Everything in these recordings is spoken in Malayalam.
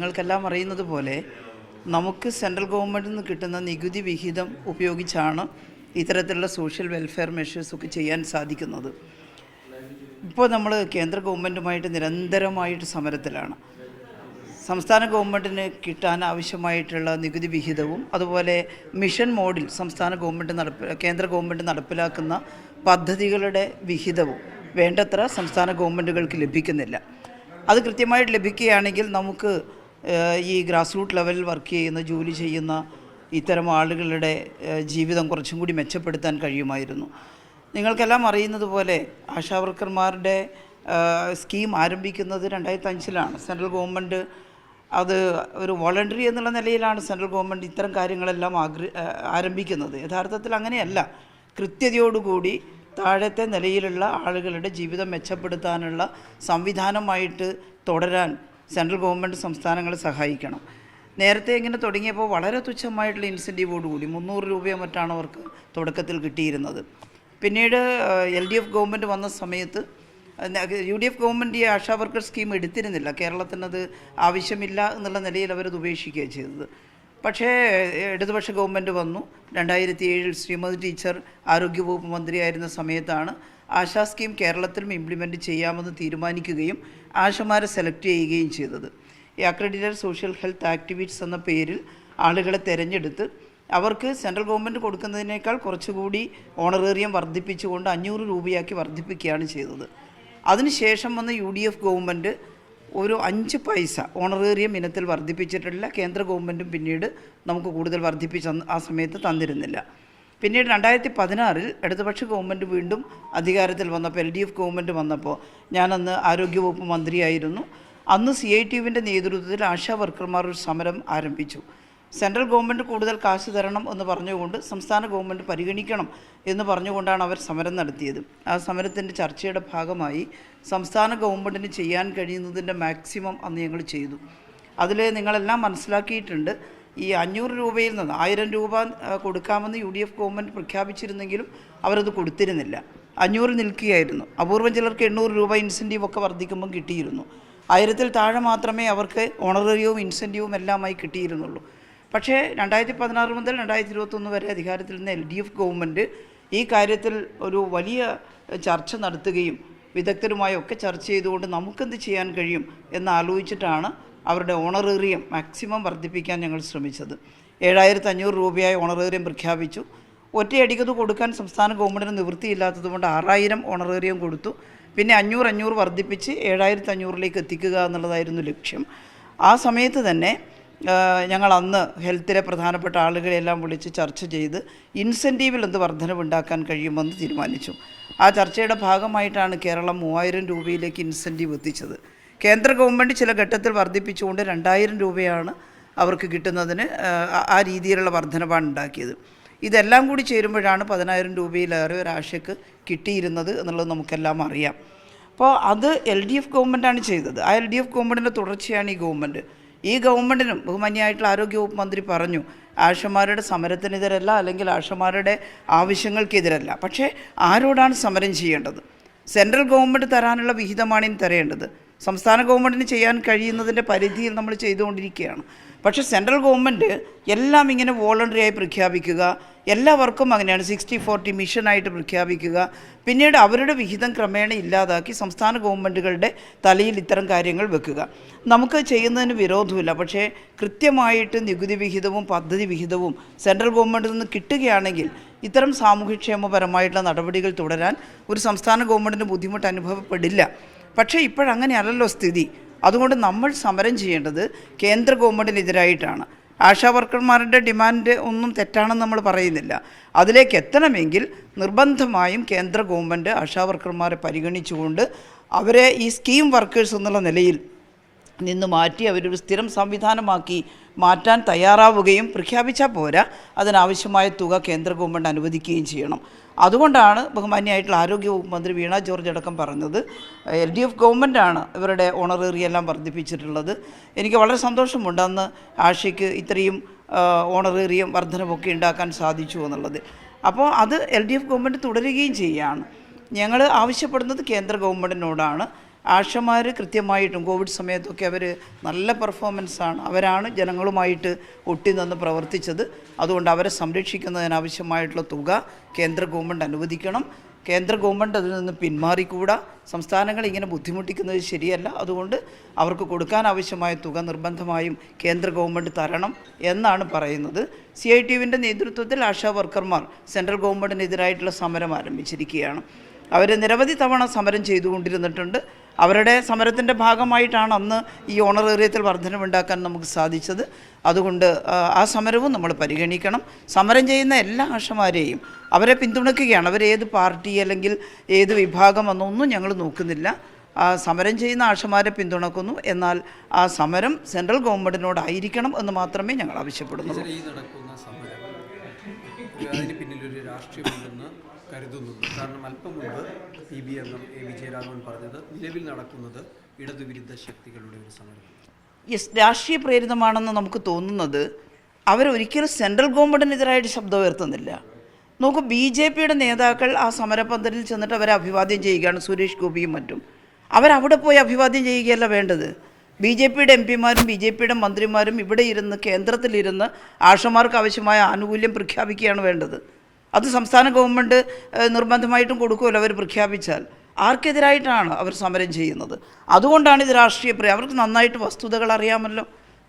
നിങ്ങൾക്കെല്ലാം അറിയുന്നത് പോലെ നമുക്ക് സെൻട്രൽ ഗവൺമെന്റിൽ നിന്ന് കിട്ടുന്ന നികുതി വിഹിതം ഉപയോഗിച്ചാണ് ഇത്തരത്തിലുള്ള സോഷ്യൽ വെൽഫെയർ മെഷേഴ്സൊക്കെ ചെയ്യാൻ സാധിക്കുന്നത്. ഇപ്പോൾ നമ്മൾ കേന്ദ്ര ഗവൺമെന്റുമായിട്ട് നിരന്തരമായിട്ട് സമരത്തിലാണ്. സംസ്ഥാന ഗവൺമെന്റിന് കിട്ടാൻ ആവശ്യമായിട്ടുള്ള നികുതി വിഹിതവും അതുപോലെ മിഷൻ മോഡിൽ സംസ്ഥാന ഗവൺമെന്റ് നടപ്പി കേന്ദ്ര ഗവൺമെന്റ് നടപ്പിലാക്കുന്ന പദ്ധതികളുടെ വിഹിതവും വേണ്ടത്ര സംസ്ഥാന ഗവൺമെന്റുകൾക്ക് ലഭിക്കുന്നില്ല. അത് കൃത്യമായിട്ട് ലഭിക്കുകയാണെങ്കിൽ നമുക്ക് ഈ ഗ്രാസ് റൂട്ട് ലെവലിൽ വർക്ക് ചെയ്യുന്ന ജോലി ചെയ്യുന്ന ഇത്തരം ആളുകളുടെ ജീവിതം കുറച്ചും കൂടി മെച്ചപ്പെടുത്താൻ കഴിയുമായിരുന്നു. നിങ്ങൾക്കെല്ലാം അറിയുന്നത് പോലെ ആശാവർക്കർമാരുടെ സ്കീം ആരംഭിക്കുന്നത് രണ്ടായിരത്തി അഞ്ചിലാണ് സെൻട്രൽ ഗവൺമെന്റ് അത് ഒരു വോളണ്ടറി എന്നുള്ള നിലയിലാണ് സെൻട്രൽ ഗവൺമെന്റ് ഇത്തരം കാര്യങ്ങളെല്ലാം ആഗ്ര ആരംഭിക്കുന്നത്. യഥാർത്ഥത്തിൽ അങ്ങനെയല്ല. കൃത്യതയോടുകൂടി താഴത്തെ നിലയിലുള്ള ആളുകളുടെ ജീവിതം മെച്ചപ്പെടുത്താനുള്ള സംവിധാനമായിട്ട് തുടരാൻ സെൻട്രൽ ഗവൺമെന്റ് സംസ്ഥാനങ്ങളെ സഹായിക്കണം. നേരത്തെ ഇങ്ങനെ തുടങ്ങിയപ്പോൾ വളരെ തുച്ഛമായിട്ടുള്ള ഇൻസെന്റീവോടുകൂടി മുന്നൂറ് രൂപയോ മറ്റാണ് അവർക്ക് തുടക്കത്തിൽ കിട്ടിയിരുന്നത്. പിന്നീട് എൽ ഡി എഫ് ഗവൺമെന്റ് വന്ന സമയത്ത് യു ഡി എഫ് ഗവൺമെന്റ് ഈ ആശാ വർക്കർ സ്കീം എടുത്തിരുന്നില്ല. കേരളത്തിനത് ആവശ്യമില്ല എന്നുള്ള നിലയിൽ അവരത് ഉപേക്ഷിക്കുകയാണ് ചെയ്തത്. പക്ഷേ ഇടതുപക്ഷ ഗവൺമെന്റ് വന്നു. രണ്ടായിരത്തി ഏഴിൽ ശ്രീമതി ടീച്ചർ ആരോഗ്യവകുപ്പ് മന്ത്രിയായിരുന്ന സമയത്താണ് ആശാ സ്കീം കേരളത്തിലും ഇംപ്ലിമെന്റ് ചെയ്യാമെന്ന് തീരുമാനിക്കുകയും ആശമാരെ സെലക്ട് ചെയ്യുകയും ചെയ്തത്. അക്രഡിറ്റഡ് സോഷ്യൽ ഹെൽത്ത് ആക്ടിവിറ്റീസ് എന്ന പേരിൽ ആളുകളെ തിരഞ്ഞെടുത്ത് അവർക്ക് സെൻട്രൽ ഗവൺമെന്റ് കൊടുക്കുന്നതിനേക്കാൾ കുറച്ചുകൂടി ഓണറേറിയം വർദ്ധിപ്പിച്ചുകൊണ്ട് അഞ്ഞൂറ് രൂപയാക്കി വർദ്ധിപ്പിക്കുകയാണ് ചെയ്തത്. അതിനുശേഷം വന്ന യു ഡി എഫ് ഗവൺമെന്റ് ഒരു അഞ്ച് പൈസ ഓണറേറിയം ഇനത്തിൽ വർദ്ധിപ്പിച്ചിട്ടില്ല. കേന്ദ്ര ഗവൺമെന്റും പിന്നീട് നമുക്ക് കൂടുതൽ വർദ്ധിപ്പിച്ച് ആ സമയത്ത് തന്നിരുന്നില്ല. പിന്നീട് രണ്ടായിരത്തി പതിനാറിൽ ഇടതുപക്ഷ ഗവൺമെന്റ് വീണ്ടും അധികാരത്തിൽ വന്നപ്പോൾ എൽ ഡി എഫ് ഗവൺമെന്റ് വന്നപ്പോൾ ഞാനന്ന് ആരോഗ്യവകുപ്പ് മന്ത്രിയായിരുന്നു. അന്ന് സി ഐ ടി യുവിന്റെ നേതൃത്വത്തിൽ ആശാ വർക്കർമാർ ഒരു സമരം ആരംഭിച്ചു. സെൻട്രൽ ഗവൺമെന്റ് കൂടുതൽ കാശ് തരണം എന്ന് പറഞ്ഞുകൊണ്ട് സംസ്ഥാന ഗവൺമെന്റ് പരിഗണിക്കണം എന്ന് പറഞ്ഞുകൊണ്ടാണ് അവർ സമരം നടത്തിയത്. ആ സമരത്തിന്റെ ചർച്ചയുടെ ഭാഗമായി സംസ്ഥാന ഗവൺമെന്റിന് ചെയ്യാൻ കഴിയുന്നതിന്റെ മാക്സിമം അന്ന് ഞങ്ങൾ ചെയ്തു. അതിൽ നിങ്ങളെല്ലാം മനസ്സിലാക്കിയിട്ടുണ്ട്. ഈ അഞ്ഞൂറ് രൂപയിൽ നിന്ന് ആയിരം രൂപ കൊടുക്കാമെന്ന് യു ഡി എഫ് ഗവൺമെന്റ് പ്രഖ്യാപിച്ചിരുന്നെങ്കിലും അവരത് കൊടുത്തിരുന്നില്ല. അഞ്ഞൂറ് നിൽക്കുകയായിരുന്നു. അപൂർവം ചിലർക്ക് എണ്ണൂറ് രൂപ ഇൻസെന്റീവ് ഒക്കെ വർദ്ധിക്കുമ്പം കിട്ടിയിരുന്നു. ആയിരത്തിൽ താഴെ മാത്രമേ അവർക്ക് ഓണററിയവും ഇൻസെന്റീവും എല്ലാമായി കിട്ടിയിരുന്നുള്ളൂ. പക്ഷേ രണ്ടായിരത്തി പതിനാറ് മുതൽ രണ്ടായിരത്തി ഇരുപത്തൊന്ന് വരെ അധികാരത്തിൽ നിന്ന് എൽ ഡി എഫ് ഗവൺമെന്റ് ഈ കാര്യത്തിൽ ഒരു വലിയ ചർച്ച നടത്തുകയും വിദഗ്ധരുമായി ഒക്കെ ചർച്ച ചെയ്തുകൊണ്ട് നമുക്കെന്ത് ചെയ്യാൻ കഴിയും എന്ന് ആലോചിച്ചിട്ടാണ് അവരുടെ ഓണറേറിയം മാക്സിമം വർദ്ധിപ്പിക്കാൻ ഞങ്ങൾ ശ്രമിച്ചത്. ഏഴായിരത്തി അഞ്ഞൂറ് രൂപയായി ഓണറേറിയം പ്രഖ്യാപിച്ചു. ഒറ്റയടിക്കത് കൊടുക്കാൻ സംസ്ഥാന ഗവൺമെന്റിന് നിവൃത്തിയില്ലാത്തതുകൊണ്ട് ആറായിരം ഓണറേറിയം കൊടുത്തു. പിന്നെ അഞ്ഞൂറ് അഞ്ഞൂറ് വർദ്ധിപ്പിച്ച് ഏഴായിരത്തി അഞ്ഞൂറിലേക്ക് എത്തിക്കുക എന്നുള്ളതായിരുന്നു ലക്ഷ്യം. ആ സമയത്ത് തന്നെ ഞങ്ങൾ അന്ന് ഹെൽത്തിലെ പ്രധാനപ്പെട്ട ആളുകളെല്ലാം വിളിച്ച് ചർച്ച ചെയ്ത് ഇൻസെന്റീവിൽ എന്ത് വർധനവുണ്ടാക്കാൻ കഴിയുമെന്ന് തീരുമാനിച്ചു. ആ ചർച്ചയുടെ ഭാഗമായിട്ടാണ് കേരളം മൂവായിരം രൂപയിലേക്ക് ഇൻസെന്റീവ് എത്തിച്ചത്. കേന്ദ്ര ഗവൺമെന്റ് ചില ഘട്ടത്തിൽ വർദ്ധിപ്പിച്ചുകൊണ്ട് രണ്ടായിരം രൂപയാണ് അവർക്ക് കിട്ടുന്നതിന് ആ, രീതിയിലുള്ള വർധനവാണ് ഉണ്ടാക്കിയത്. ഇതെല്ലാം കൂടി ചേരുമ്പോഴാണ് പതിനായിരം രൂപയിലേറെ ഒരാശയ്ക്ക് കിട്ടിയിരുന്നത് എന്നുള്ളത് നമുക്കെല്ലാം അറിയാം. അപ്പോൾ അത് എൽ ഡി എഫ് ഗവൺമെന്റാണ് ചെയ്തത്. ആ എൽ ഡി എഫ് ഗവൺമെന്റിന്റെ തുടർച്ചയാണ് ഈ ഗവൺമെന്റ്. ഈ ഗവൺമെന്റിനും ബഹുമാന്യമായിട്ടുള്ള ആരോഗ്യവകുപ്പ് മന്ത്രി പറഞ്ഞു ആഷമാരുടെ സമരത്തിനെതിരല്ല അല്ലെങ്കിൽ ആഷമാരുടെ ആവശ്യങ്ങൾക്കെതിരല്ല. പക്ഷേ ആരോടാണ് സമരം ചെയ്യേണ്ടത്? സെൻട്രൽ ഗവൺമെന്റ് തരാനുള്ള വിഹിതമാണ് ഇനി തരേണ്ടത്. സംസ്ഥാന ഗവൺമെന്റിന് ചെയ്യാൻ കഴിയുന്നതിന്റെ പരിധിയിൽ നമ്മൾ ചെയ്തുകൊണ്ടിരിക്കുകയാണ്. പക്ഷേ സെൻട്രൽ ഗവൺമെന്റ് എല്ലാം ഇങ്ങനെ വോളണ്ടറി ആയി പ്രഖ്യാപിക്കുക എല്ലാവർക്കും അങ്ങനെയാണ് സിക്സ്റ്റി ഫോർട്ടി മിഷനായിട്ട് പ്രഖ്യാപിക്കുക. പിന്നീട് അവരുടെ വിഹിതം ക്രമേണ ഇല്ലാതാക്കി സംസ്ഥാന ഗവൺമെന്റുകളുടെ തലയിൽ ഇത്തരം കാര്യങ്ങൾ വെക്കുക. നമുക്ക് ചെയ്യുന്നതിന് വിരോധമില്ല. പക്ഷേ കൃത്യമായിട്ട് നികുതി വിഹിതവും പദ്ധതി വിഹിതവും സെൻട്രൽ ഗവൺമെന്റിൽ നിന്ന് കിട്ടുകയാണെങ്കിൽ ഇത്തരം സാമൂഹ്യക്ഷേമപരമായിട്ടുള്ള നടപടികൾ തുടരാൻ ഒരു സംസ്ഥാന ഗവൺമെന്റിന് ബുദ്ധിമുട്ട് അനുഭവപ്പെടില്ല. പക്ഷേ ഇപ്പോഴങ്ങനെയല്ലല്ലോ സ്ഥിതി. അതുകൊണ്ട് നമ്മൾ സമരം ചെയ്യേണ്ടത് കേന്ദ്ര ഗവൺമെന്റിനെതിരായിട്ടാണ് ആശാ വർക്കർമാരുടെ ഡിമാൻഡ് ഒന്നും തെറ്റാണെന്ന് നമ്മൾ പറയുന്നില്ല. അതിലേക്ക് എത്തണമെങ്കിൽ നിർബന്ധമായും കേന്ദ്ര ഗവൺമെന്റ് ആശാ വർക്കർമാരെ പരിഗണിച്ചുകൊണ്ട് അവരെ ഈ സ്കീം വർക്കേഴ്സ് എന്നുള്ള നിലയിൽ നിന്ന് മാറ്റി അവരൊരു സ്ഥിരം സംവിധാനമാക്കി മാറ്റാൻ തയ്യാറാവുകയും പ്രഖ്യാപിച്ചാൽ പോരാ. അതിനാവശ്യമായ തുക കേന്ദ്ര ഗവൺമെന്റ് അനുവദിക്കുകയും ചെയ്യണം. അതുകൊണ്ടാണ് ബഹുമാന്യമായിട്ടുള്ള ആരോഗ്യവകുപ്പ് മന്ത്രി വീണ ജോർജ് അടക്കം പറഞ്ഞത്. എൽ ഡി എഫ് ഗവൺമെന്റാണ് ഇവരുടെ ഓണറേറിയ എല്ലാം വർദ്ധിപ്പിച്ചിട്ടുള്ളത്. എനിക്ക് വളരെ സന്തോഷമുണ്ട് അന്ന് ആഷയ്ക്ക് ഇത്രയും ഓണറേറിയം വർധനമൊക്കെ ഉണ്ടാക്കാൻ സാധിച്ചു എന്നുള്ളത്. അപ്പോൾ അത് എൽ ഡി എഫ് ഗവൺമെന്റ് തുടരുകയും ചെയ്യുകയാണ് ഞങ്ങൾ ആവശ്യപ്പെടുന്നത് കേന്ദ്ര ഗവൺമെന്റിനോടാണ് ആശമാർ കൃത്യമായിട്ടും കോവിഡ് സമയത്തൊക്കെ അവർ നല്ല പെർഫോമൻസാണ്. അവരാണ് ജനങ്ങളുമായിട്ട് ഒട്ടി നിന്ന് പ്രവർത്തിച്ചത്. അതുകൊണ്ട് അവരെ സംരക്ഷിക്കുന്നതിനാവശ്യമായിട്ടുള്ള തുക കേന്ദ്ര ഗവൺമെന്റ് അനുവദിക്കണം. കേന്ദ്ര ഗവൺമെന്റ് അതിൽ നിന്ന് പിന്മാറിക്കൂടാ. സംസ്ഥാനങ്ങൾ ഇങ്ങനെ ബുദ്ധിമുട്ടിക്കുന്നത് ശരിയല്ല. അതുകൊണ്ട് അവർക്ക് കൊടുക്കാൻ ആവശ്യമായ തുക നിർബന്ധമായും കേന്ദ്ര ഗവൺമെന്റ് തരണം എന്നാണ് പറയുന്നത്. സി ഐ ടി യുവിന്റെ നേതൃത്വത്തിൽ ആശാ വർക്കർമാർ സെൻട്രൽ ഗവൺമെന്റിനെതിരായിട്ടുള്ള സമരം ആരംഭിച്ചിരിക്കുകയാണ്. അവർ നിരവധി തവണ സമരം ചെയ്തുകൊണ്ടിരുന്നിട്ടുണ്ട്. അവരുടെ സമരത്തിന്റെ ഭാഗമായിട്ടാണ് അന്ന് ഈ ഓണർ ഓണറേറിയത്തിൽ വർധനവുണ്ടാക്കാൻ നമുക്ക് സാധിച്ചത്. അതുകൊണ്ട് ആ, സമരവും നമ്മൾ പരിഗണിക്കണം. സമരം ചെയ്യുന്ന എല്ലാ ആശമാരെയും അവരെ പിന്തുണയ്ക്കുകയാണ്. അവരേത് പാർട്ടി അല്ലെങ്കിൽ ഏത് വിഭാഗം എന്നൊന്നും ഞങ്ങൾ നോക്കുന്നില്ല. സമരം ചെയ്യുന്ന ആശമാരെ പിന്തുണക്കുന്നു. എന്നാൽ ആ സമരം സെൻട്രൽ ഗവൺമെന്റിനോടായിരിക്കണം എന്ന് മാത്രമേ ഞങ്ങൾ ആവശ്യപ്പെടുന്നുള്ളൂ. അതിന് പിന്നിലൊരു രാഷ്ട്രീയമുണ്ടെന്ന് കരുതുന്നുണ്ട്. കാരണം അല്പം മുമ്പ് P B M M A Vijayaraghavan പറഞ്ഞത് നിലവിൽ നടക്കുന്നത് ഇടതുവിരുദ്ധ ശക്തികളുടെ ഒരു സമരം യെസ് രാഷ്ട്രീയ പ്രേരിതമാണെന്ന് നമുക്ക് തോന്നുന്നത് അവരൊരിക്കലും സെൻട്രൽ ഗവൺമെന്റിനെതിരായിട്ട് ശബ്ദം ഉയർത്തുന്നില്ല. നോക്കൂ ബി ജെ പിയുടെ നേതാക്കൾ ആ സമരപന്തലിൽ ചെന്നിട്ട് അവരെ അഭിവാദ്യം ചെയ്യുകയാണ് സുരേഷ് ഗോപിയും മറ്റും. അവരവിടെ പോയി അഭിവാദ്യം ചെയ്യുകയല്ല വേണ്ടത്. ബി ജെ പിയുടെ എം പിമാരും ബി ജെ പിയുടെ മന്ത്രിമാരും ഇവിടെ ഇരുന്ന് കേന്ദ്രത്തിലിരുന്ന് ആഷമാർക്ക് ആവശ്യമായ ആനുകൂല്യം പ്രഖ്യാപിക്കുകയാണ് വേണ്ടത്. അത് സംസ്ഥാന ഗവൺമെന്റ് നിർബന്ധമായിട്ടും കൊടുക്കുമല്ലോ അവർ പ്രഖ്യാപിച്ചാൽ. ആർക്കെതിരായിട്ടാണ് അവർ സമരം ചെയ്യുന്നത്. അതുകൊണ്ടാണ് ഇത് രാഷ്ട്രീയ പ്രേ അവർക്ക് നന്നായിട്ട് വസ്തുതകൾ അറിയാമല്ലോ.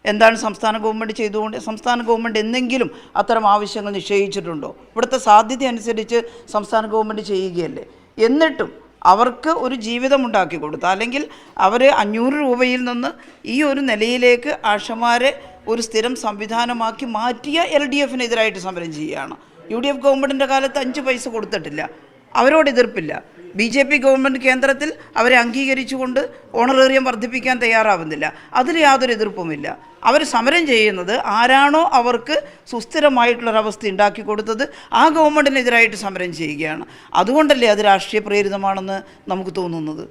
എന്താണ് സംസ്ഥാന ഗവൺമെന്റ് ചെയ്തുകൊണ്ട് സംസ്ഥാന ഗവൺമെന്റ് എന്തെങ്കിലും അത്തരം ആവശ്യങ്ങൾ നിശ്ചയിച്ചിട്ടുണ്ടോ ഇവിടുത്തെ സാധ്യത അനുസരിച്ച് സംസ്ഥാന ഗവൺമെന്റ് ചെയ്യുകയല്ലേ. എന്നിട്ടും അവർക്ക് ഒരു ജീവിതം ഉണ്ടാക്കി കൊടുത്തു അല്ലെങ്കിൽ അവർ അഞ്ഞൂറ് രൂപയിൽ നിന്ന് ഈ ഒരു നിലയിലേക്ക് ആഷമാരെ ഒരു സ്ഥിരം സംവിധാനമാക്കി മാറ്റിയ എൽ ഡി എഫിനെതിരായിട്ട് സമരം ചെയ്യുകയാണ്. യു ഡി എഫ് ഗവൺമെന്റിന്റെ കാലത്ത് അഞ്ച് പൈസ കൊടുത്തിട്ടില്ല. അവരോട് എതിർപ്പില്ല. ബി ജെ പി ഗവൺമെന്റ് കേന്ദ്രത്തിൽ അവരെ അംഗീകരിച്ചുകൊണ്ട് ഓണറേറിയം വർദ്ധിപ്പിക്കാൻ തയ്യാറാവുന്നില്ല. അതിൽ യാതൊരു എതിർപ്പുമില്ല. അവർ സമരം ചെയ്യുന്നത് ആരാണോ അവർക്ക് സുസ്ഥിരമായിട്ടുള്ളൊരവസ്ഥ ഉണ്ടാക്കി കൊടുത്തത് ആ ഗവൺമെന്റിനെതിരായിട്ട് സമരം ചെയ്യുകയാണ്. അതുകൊണ്ടല്ലേ അത് രാഷ്ട്രീയ പ്രേരിതമാണെന്ന് നമുക്ക് തോന്നുന്നത്?